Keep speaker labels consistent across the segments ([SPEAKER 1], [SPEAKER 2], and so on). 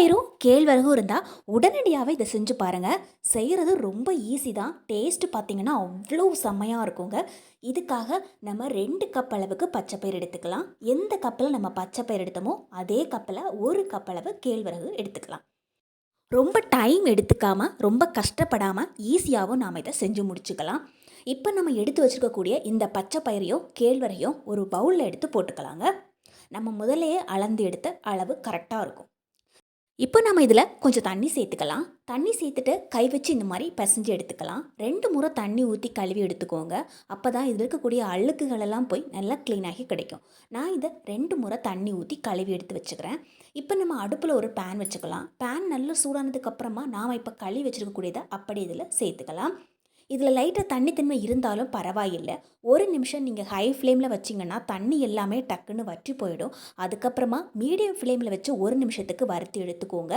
[SPEAKER 1] பயிரும் கேழ்வரகும் இருந்தால் உடனடியாகவே இதை செஞ்சு பாருங்கள் செய்கிறது ரொம்ப ஈஸி தான். டேஸ்ட்டு பார்த்தீங்கன்னா அவ்வளோ செம்மையாக இருக்குங்க. இதுக்காக நம்ம ரெண்டு கப் அளவுக்கு பச்சை பயிர் எடுத்துக்கலாம். எந்த கப்பில் நம்ம பச்சை பயிர் எடுத்தோமோ அதே கப்பில் ஒரு கப் அளவு கேழ்வரகு எடுத்துக்கலாம். ரொம்ப டைம் எடுத்துக்காமல் ரொம்ப கஷ்டப்படாமல் ஈஸியாகவும் நாம் இதை செஞ்சு முடிச்சுக்கலாம். இப்போ நம்ம எடுத்து வச்சுருக்கக்கூடிய இந்த பச்சை பயிரையும் கேழ்வரையும் ஒரு பவுலில் எடுத்து போட்டுக்கலாங்க. நம்ம முதல்லையே அளந்து எடுத்த அளவு கரெக்டாக இருக்கும். இப்போ நம்ம இதில் கொஞ்சம் தண்ணி சேர்த்துக்கலாம். தண்ணி சேர்த்துட்டு கை வச்சு இந்த மாதிரி பிசைஞ்சு எடுத்துக்கலாம். ரெண்டு முறை தண்ணி ஊற்றி கழுவி எடுத்துக்கோங்க. அப்போ தான் இதில் இருக்கக்கூடிய அழுக்குகளெல்லாம் போய் நல்லா க்ளீனாகி கிடைக்கும். நான் இதை ரெண்டு முறை தண்ணி ஊற்றி கழுவி எடுத்து வச்சுக்கிறேன். இப்போ நம்ம அடுப்பில் ஒரு பேன் வச்சுக்கலாம். பேன் நல்லா சூடானதுக்கப்புறமா நாம் இப்போ கழுவி வச்சுருக்கக்கூடியதை அப்படி இதில் சேர்த்துக்கலாம். இதில் லைட்டாக தண்ணி தன்மை இருந்தாலும் பரவாயில்லை. ஒரு நிமிஷம் நீங்கள் ஹை ஃப்ளேமில் வச்சிங்கன்னா தண்ணி எல்லாமே டக்குன்னு வற்றி போயிடும். அதுக்கப்புறமா மீடியம் ஃப்ளேமில் வச்சு ஒரு நிமிஷத்துக்கு வறுத்து எடுத்துக்கோங்க.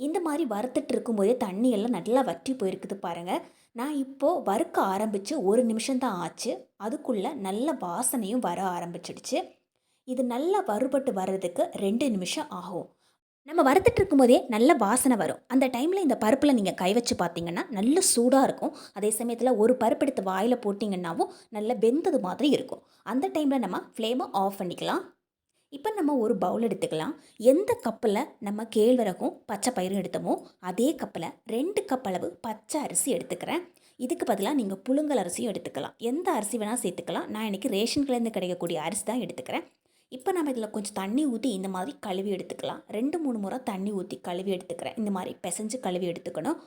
[SPEAKER 1] இந்த மாதிரி வறுத்துட்டு இருக்கும்போதே தண்ணி எல்லாம் நல்லா வற்றி போயிருக்குது பாருங்கள் நான் இப்போது வறுக்க ஆரம்பித்து ஒரு நிமிஷம் தான் ஆச்சு. அதுக்குள்ளே நல்ல வாசனையும் வர ஆரம்பிச்சிடுச்சு. இது நல்லா வறுபட்டு வர்றதுக்கு ரெண்டு நிமிஷம் ஆகும். நம்ம வறுத்துட்டு இருக்கும்போதே நல்ல வாசனை வரும். அந்த டைமில் இந்த பருப்பில் நீங்கள் கை வச்சு பார்த்தீங்கன்னா நல்ல சூடாக இருக்கும். அதே சமயத்தில் ஒரு பருப்பு எடுத்து வாயில் போட்டிங்கன்னாவும் நல்ல வெந்தது மாதிரி இருக்கும். அந்த டைமில் நம்ம ஃப்ளேமை ஆஃப் பண்ணிக்கலாம். இப்போ நம்ம ஒரு பவுல் எடுத்துக்கலாம். எந்த கப்பில் நம்ம கேழ்வரகும் பச்சை பயிரும் எடுத்தோமோ அதே கப்பில் ரெண்டு கப் அளவு பச்சை அரிசி எடுத்துக்கிறேன். இதுக்கு பதிலாக நீங்கள் புழுங்கல் அரிசியும் எடுத்துக்கலாம். எந்த அரிசி வேணால் சேர்த்துக்கலாம். நான் இன்றைக்கி ரேஷன் கடையிலேருந்து கிடைக்கக்கூடிய அரிசி தான் எடுத்துக்கிறேன். இப்போ நம்ம இதில் கொஞ்சம் தண்ணி ஊற்றி இந்த மாதிரி கழுவி எடுத்துக்கலாம். ரெண்டு மூணு முறை தண்ணி ஊற்றி கழுவி எடுத்துக்கிறேன். இந்த மாதிரி பிசைஞ்சு கழுவி எடுத்துக்கணும்.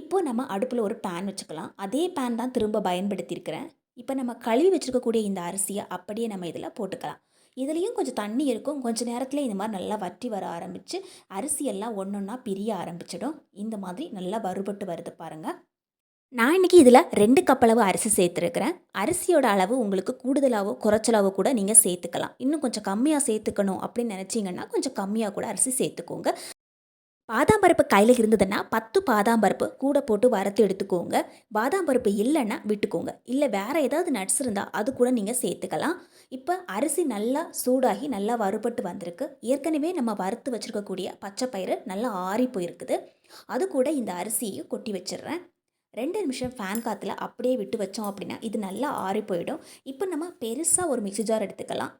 [SPEAKER 1] இப்போ நம்ம அடுப்பில் ஒரு பேன் வச்சுக்கலாம். அதே பேன் தான் திரும்ப பயன்படுத்தியிருக்கிறேன். இப்போ நம்ம கழுவி வச்சுருக்கக்கூடிய இந்த அரிசியை அப்படியே நம்ம இதில் போட்டுக்கலாம். இதுலேயும் கொஞ்சம் தண்ணி இருக்கும். கொஞ்சம் நேரத்தில் இந்த மாதிரி நல்லா வற்றி வர ஆரம்பித்து அரிசியெல்லாம் ஒன்று ஒன்றா பிரிய ஆரம்பிச்சிடும். இந்த மாதிரி நல்லா வறுபட்டு வருது பாருங்கள் நான் இன்றைக்கி இதில் ரெண்டு கப் அளவு அரிசி சேர்த்துருக்கிறேன். அரிசியோட அளவு உங்களுக்கு கூடுதலாகவோ குறைச்சலாவோ கூட நீங்கள் சேர்த்துக்கலாம். இன்னும் கொஞ்சம் கம்மியாக சேர்த்துக்கணும் அப்படின்னு நினச்சிங்கன்னா கொஞ்சம் கம்மியாக கூட அரிசி சேர்த்துக்கோங்க. பாதாம் பருப்பு கையில் இருந்ததுன்னா பத்து பாதாம் பருப்பு கூட போட்டு வறுத்து எடுத்துக்கோங்க. பாதாம் பருப்பு இல்லைன்னா விட்டுக்கோங்க. இல்லை வேறு ஏதாவது நட்ஸ் இருந்தால் அது கூட நீங்கள் சேர்த்துக்கலாம். இப்போ அரிசி நல்லா சூடாகி நல்லா வறுபட்டு வந்திருக்கு. ஏற்கனவே நம்ம வறுத்து வச்சுருக்கக்கூடிய பச்சை பயிறு நல்லா ஆறி போயிருக்குது. அது கூட இந்த அரிசியையும் கொட்டி வச்சிடுறேன். ரெண்டு நிமிஷம் ஃபேன் காற்றுல அப்படியே விட்டு வச்சோம் அப்படின்னா இது நல்லா ஆறி போயிடும். இப்போ நம்ம பெருசாக ஒரு மிக்ஸி ஜார் எடுத்துக்கலாம்.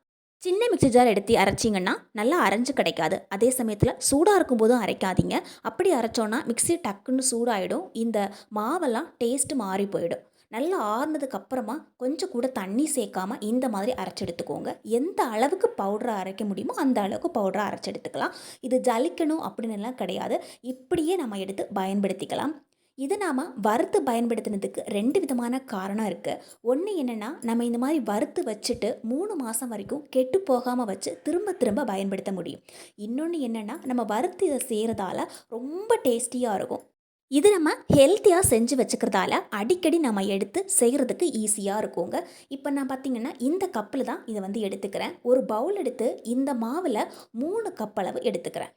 [SPEAKER 1] சின்ன மிக்ஸி ஜார் எடுத்து அரைச்சிங்கன்னா நல்லா அரைஞ்சு கிடைக்காது. அதே சமயத்தில் சூடாக இருக்கும்போதும் அரைக்காதீங்க. அப்படி அரைச்சோன்னா மிக்சி டக்குன்னு சூடாகிடும் இந்த மாவெல்லாம் டேஸ்ட்டு மாறி போயிடும். நல்லா ஆறுனதுக்கு அப்புறமா கொஞ்சம் கூட தண்ணி சேர்க்காம இந்த மாதிரி அரைச்சி எடுத்துக்கோங்க. எந்த அளவுக்கு பவுடரை அரைக்க முடியுமோ அந்த அளவுக்கு பவுடரை அரைச்சி எடுத்துக்கலாம். இது ஜலிக்கணும் அப்படின்னு எல்லாம் கிடையாது. இப்படியே நம்ம எடுத்து பயன்படுத்திக்கலாம். இது நாம் வறுத்து பயன்படுத்தினதுக்கு ரெண்டு விதமான காரணம் இருக்குது ஒன்று என்னென்னா நம்ம இந்த மாதிரி வறுத்து வச்சுட்டு மூணு மாதம் வரைக்கும் கெட்டு போகாமல் வச்சு திரும்ப திரும்ப பயன்படுத்த முடியும். இன்னொன்று என்னென்னா நம்ம வறுத்து இதை செய்கிறதால ரொம்ப டேஸ்டியாக இருக்கும். இது நம்ம ஹெல்த்தியாக செஞ்சு வச்சுக்கிறதால அடிக்கடி நம்ம எடுத்து செய்கிறதுக்கு ஈஸியாக இருக்குங்க. இப்போ நான் பார்த்திங்கன்னா இந்த கப்பில் தான் இதை வந்து எடுத்துக்கிறேன். ஒரு பவுல் எடுத்து இந்த மாவில் மூணு கப் அளவு எடுத்துக்கிறேன்.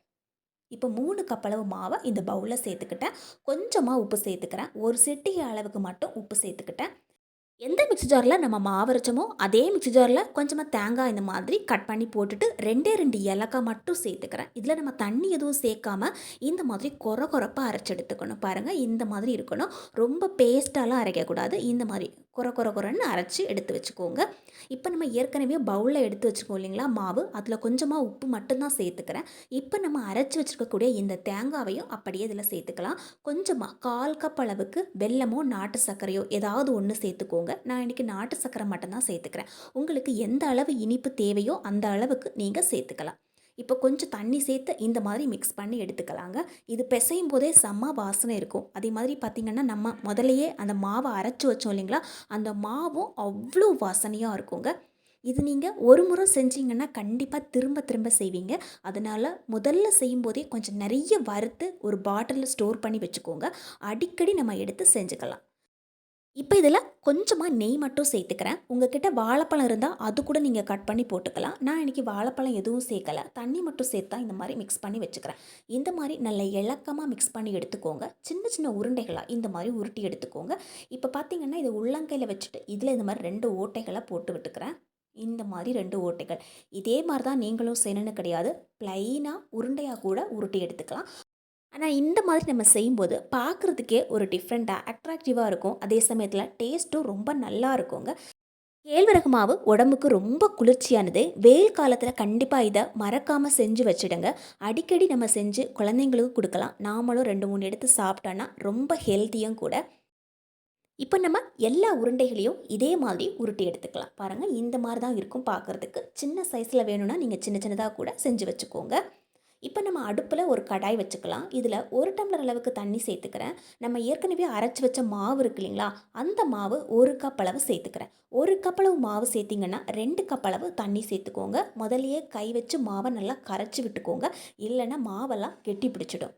[SPEAKER 1] இப்போ மூணு கப் அளவு மாவை இந்த பவுலில் சேர்த்துக்கிட்டேன். கொஞ்சமாக உப்பு சேர்த்துக்கிறேன். ஒரு சிட்டிகை அளவுக்கு மட்டும் உப்பு சேர்த்துக்கிட்டேன். எந்த மிக்ஸி ஜாரில் நம்ம மாவு அரைச்சோமோ அதே மிக்ஸி ஜாரில் கொஞ்சமாக தேங்காய் இந்த மாதிரி கட் பண்ணி போட்டுட்டு ரெண்டே ரெண்டு ஏலக்காய் மட்டும் சேர்த்துக்கிறேன். இதில் நம்ம தண்ணி எதுவும் சேர்க்காம இந்த மாதிரி கொர கொரப்பாக அரைச்சி எடுத்துக்கணும். பாருங்கள் இந்த மாதிரி இருக்கணும். ரொம்ப பேஸ்ட்டாலாம் அரைக்கக்கூடாது. இந்த மாதிரி குறை குறை குறைன்னு அரைச்சி எடுத்து வச்சுக்கோங்க. இப்போ நம்ம ஏற்கனவே பவுலில் எடுத்து வச்சுக்கோம் இல்லைங்களா? மாவு. அதில் கொஞ்சமாக உப்பு மட்டும்தான் சேர்த்துக்கிறேன். இப்போ நம்ம அரைச்சி வச்சுருக்கக்கூடிய இந்த தேங்காவையும் அப்படியே இதில் சேர்த்துக்கலாம். கொஞ்சமாக கால் கப் அளவுக்கு வெல்லமோ நாட்டு சர்க்கரையோ ஏதாவது ஒன்று சேர்த்துக்கோங்க. நான் இன்றைக்கி நாட்டு சர்க்கரை மட்டும்தான் சேர்த்துக்கிறேன். உங்களுக்கு எந்த அளவு இனிப்பு தேவையோ அந்த அளவுக்கு நீங்கள் சேர்த்துக்கலாம். இப்போ கொஞ்சம் தண்ணி சேர்த்து இந்த மாதிரி மிக்ஸ் பண்ணி எடுத்துக்கலாங்க. இது பிசையும் போதே செம்ம வாசனை இருக்கும். அதே மாதிரி பார்த்திங்கன்னா நம்ம முதலையே அந்த மாவை அரைச்சி வச்சோம் இல்லைங்களா? அந்த மாவும் அவ்வளோ வாசனையாக இருக்குங்க. இது நீங்கள் ஒரு முறை செஞ்சீங்கன்னா கண்டிப்பாக திரும்ப திரும்ப செய்வீங்க. அதனால் முதல்ல செய்யும்போதே கொஞ்சம் நிறைய வறுத்து ஒரு பாட்டிலில் ஸ்டோர் பண்ணி வச்சுக்கோங்க. அடிக்கடி நம்ம எடுத்து செஞ்சுக்கலாம். இப்போ இதில் கொஞ்சமாக நெய் மட்டும் சேர்த்துக்கிறேன். உங்ககிட்ட வாழைப்பழம் இருந்தால் அது கூட நீங்கள் கட் பண்ணி போட்டுக்கலாம். நான் இன்றைக்கி வாழைப்பழம் எதுவும் சேர்க்கலை. தண்ணி மட்டும் சேர்த்தா இந்த மாதிரி மிக்ஸ் பண்ணி வச்சுக்கிறேன். இந்த மாதிரி நல்ல இலக்கமாக மிக்ஸ் பண்ணி எடுத்துக்கோங்க. சின்ன சின்ன உருண்டைகளாக இந்த மாதிரி உருட்டி எடுத்துக்கோங்க. இப்போ பார்த்தீங்கன்னா இது உள்ளங்கையில் வச்சுட்டு இதில் இந்த மாதிரி ரெண்டு ஓட்டைகளை போட்டு விட்டுக்கிறேன். இந்த மாதிரி ரெண்டு ஓட்டைகள். இதே மாதிரி தான் நீங்களும் செய்யணும்னு கிடையாது. ப்ளைனாக உருண்டையாக கூட உருட்டி எடுத்துக்கலாம். ஆனால் இந்த மாதிரி நம்ம செய்யும்போது பார்க்குறதுக்கே ஒரு டிஃப்ரெண்ட்டாக அட்ராக்டிவாக இருக்கும். அதே சமயத்தில் டேஸ்ட்டும் ரொம்ப நல்லா இருக்குங்க. கேழ்வரகு மாவு உடம்புக்கு ரொம்ப குளிர்ச்சியானது. வெயில் காலத்தில் கண்டிப்பாக இதை மறக்காமல் செஞ்சு வச்சுடுங்க. அடிக்கடி நம்ம செஞ்சு குழந்தைங்களுக்கு கொடுக்கலாம். நாமளும் ரெண்டு மூணு எடுத்து சாப்பிட்டோன்னா ரொம்ப ஹெல்த்தியும் கூட. இப்போ நம்ம எல்லா உருண்டைகளையும் இதே மாதிரி உருட்டி எடுத்துக்கலாம். பாருங்கள் இந்த மாதிரி தான் இருக்கும் பார்க்குறதுக்கு சின்ன சைஸில் வேணும்னா நீங்கள் சின்ன சின்னதாக கூட செஞ்சு வச்சுக்கோங்க. இப்போ நம்ம அடுப்பில் ஒரு கடாய் வச்சுக்கலாம். இதில் ஒரு டம்ளர் அளவுக்கு தண்ணி சேர்த்துக்கிறேன். நம்ம ஏற்கனவே அரைச்சி வச்ச மாவு இருக்கு இல்லைங்களா? அந்த மாவு ஒரு கப் அளவு சேர்த்துக்கிறேன். ஒரு கப் அளவு மாவு சேர்த்திங்கன்னா ரெண்டு கப் அளவு தண்ணி சேர்த்துக்கோங்க. முதல்லையே கை வச்சு மாவை நல்லா கரைச்சி விட்டுக்கோங்க. இல்லைன்னா மாவெல்லாம் கெட்டி பிடிச்சிடும்.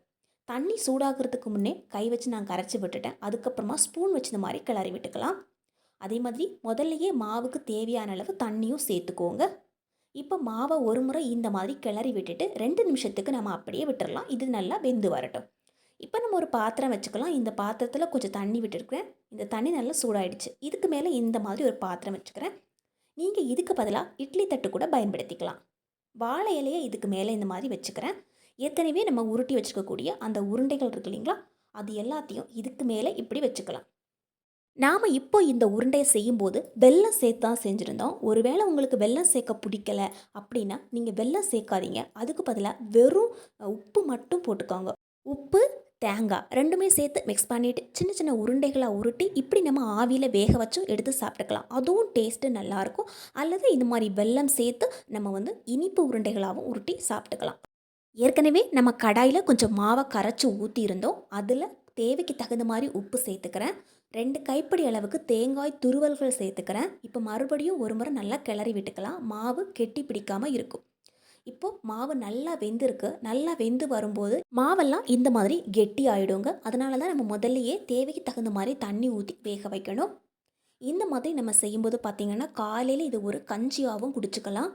[SPEAKER 1] தண்ணி சூடாகிறதுக்கு முன்னே கை வச்சு நான் கரைச்சி விட்டுட்டேன். அதுக்கப்புறமா ஸ்பூன் வச்சு இந்த மாதிரி கிளறி விட்டுக்கலாம். அதே மாதிரி முதல்லையே மாவுக்கு தேவையான அளவு தண்ணியும் சேர்த்துக்கோங்க. இப்போ மாவை ஒரு முறை இந்த மாதிரி கிளறி விட்டுட்டு ரெண்டு நிமிஷத்துக்கு நம்ம அப்படியே விட்டுறலாம். இது நல்லா வெந்து வரட்டும். இப்போ நம்ம ஒரு பாத்திரம் வச்சுக்கலாம். இந்த பாத்திரத்தில் கொஞ்சம் தண்ணி விட்டுருக்குறேன். இந்த தண்ணி நல்லா சூடாயிடுச்சு. இதுக்கு மேலே இந்த மாதிரி ஒரு பாத்திரம் வச்சுக்கிறேன். நீங்கள் இதுக்கு பதிலாக இட்லி தட்டு கூட பயன்படுத்திக்கலாம். வாழை இலையை இதுக்கு மேலே இந்த மாதிரி வச்சுக்கிறேன். ஏற்கனவே நம்ம உருட்டி வச்சுருக்கக்கூடிய அந்த உருண்டைகள் இருக்கு இல்லைங்களா? அது எல்லாத்தையும் இதுக்கு மேலே இப்படி வச்சுக்கலாம். நாம் இப்போ இந்த உருண்டையை செய்யும்போது வெல்லம் சேர்த்து தான் செஞ்சுருந்தோம். ஒருவேளை உங்களுக்கு வெல்லம் சேர்க்க பிடிக்கல அப்படின்னா நீங்கள் வெல்லம் சேர்க்காதீங்க. அதுக்கு பதிலாக வெறும் உப்பு மட்டும் போட்டுக்கோங்க. உப்பு தேங்காய் ரெண்டுமே சேர்த்து மிக்ஸ் பண்ணிவிட்டு சின்ன சின்ன உருண்டைகளாக உருட்டி இப்படி நம்ம ஆவியில் வேக வச்சும் எடுத்து சாப்பிட்டுக்கலாம். அதுவும் டேஸ்ட்டு நல்லாயிருக்கும். அல்லது இந்த மாதிரி வெல்லம் சேர்த்து நம்ம வந்து இனிப்பு உருண்டைகளாகவும் உருட்டி சாப்பிட்டுக்கலாம். ஏற்கனவே நம்ம கடாயில் கொஞ்சம் மாவை கரைச்சி ஊற்றியிருந்தோம் அதில் தேவைக்கு தகுந்த மாதிரி உப்பு சேர்த்துக்கிறேன். ரெண்டு கைப்பிடி அளவுக்கு தேங்காய் துருவல்கள் சேர்த்துக்கிறேன். இப்போ மறுபடியும் ஒரு முறை நல்லா கிளறி விட்டுக்கலாம். மாவு கெட்டி பிடிக்காமல் இருக்கும். இப்போது மாவு நல்லா வெந்திருக்கு. நல்லா வெந்து வரும்போது மாவெல்லாம் இந்த மாதிரி கெட்டி ஆகிடுங்க அதனால தான் நம்ம முதல்லையே தேவைக்கு தகுந்த மாதிரி தண்ணி ஊற்றி வேக வைக்கணும். இந்த மாதிரி நம்ம செய்யும்போது பார்த்திங்கன்னா காலையில் இது ஒரு கஞ்சியாகவும் குடிச்சுக்கலாம்.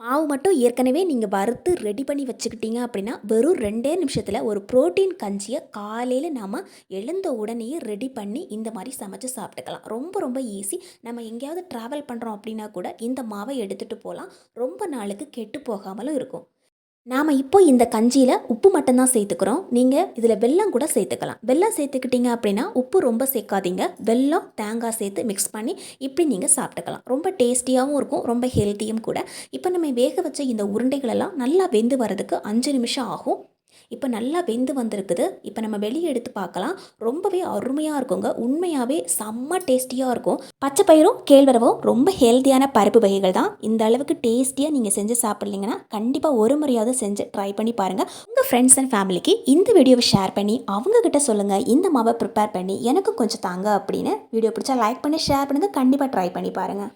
[SPEAKER 1] மாவு மட்டும் ஏற்கனவே நீங்கள் வறுத்து ரெடி பண்ணி வச்சுக்கிட்டீங்க அப்படின்னா வெறும் ரெண்டே நிமிஷத்தில் ஒரு ப்ரோட்டீன் கஞ்சியை காலையில் நாம் எழுந்த உடனேயே ரெடி பண்ணி இந்த மாதிரி சமைச்சு சாப்பிட்டுக்கலாம். ரொம்ப ரொம்ப ஈஸி நம்ம எங்கேயாவது ட்ராவல் பண்ணுறோம் அப்படின்னா கூட இந்த மாவை எடுத்துகிட்டு போகலாம். ரொம்ப நாளுக்கு கெட்டு போகாமலும் இருக்கும். நாம் இப்போ இந்த கஞ்சியில் உப்பு மட்டும்தான் சேர்த்துக்கிறோம். நீங்கள் இதில் வெல்லம் கூட சேர்த்துக்கலாம். வெல்லம் சேர்த்துக்கிட்டீங்க அப்படின்னா உப்பு ரொம்ப சேர்க்காதீங்க. வெல்லம் தேங்காய் சேர்த்து மிக்ஸ் பண்ணி இப்படி நீங்கள் சாப்பிட்டுக்கலாம். ரொம்ப டேஸ்டியாகவும் இருக்கும் ரொம்ப ஹெல்த்தியும் கூட. இப்போ நம்ம வேக வச்ச இந்த உருண்டைகளெல்லாம் நல்லா வெந்து வரதுக்கு அஞ்சு நிமிஷம் ஆகும். இப்போ நல்லா வெந்து வந்திருக்குது. இப்போ நம்ம வெளியே எடுத்து பார்க்கலாம் ரொம்பவே அருமையாக இருக்குங்க. உண்மையாகவே செம்ம டேஸ்டியாக இருக்கும். பச்சை பயிரும் கேழ்வரவும் ரொம்ப ஹெல்த்தியான பருப்பு வகைகள் தான். இந்த அளவுக்கு டேஸ்டியாக நீங்கள் செஞ்சு சாப்பிட்லீங்கன்னா கண்டிப்பாக ஒரு முறையாவது செஞ்சு ட்ரை பண்ணி பாருங்கள் உங்கள் ஃப்ரெண்ட்ஸ் அண்ட் ஃபேமிலிக்கு இந்த வீடியோவை ஷேர் பண்ணி அவங்கக்கிட்ட சொல்லுங்கள் இந்த மாவை ப்ரிப்பேர் பண்ணி எனக்கும் கொஞ்சம் தாங்க அப்படின்னு. வீடியோ பிடிச்சா லைக் பண்ணி ஷேர் பண்ணுங்கள் கண்டிப்பாக ட்ரை பண்ணி பாருங்கள்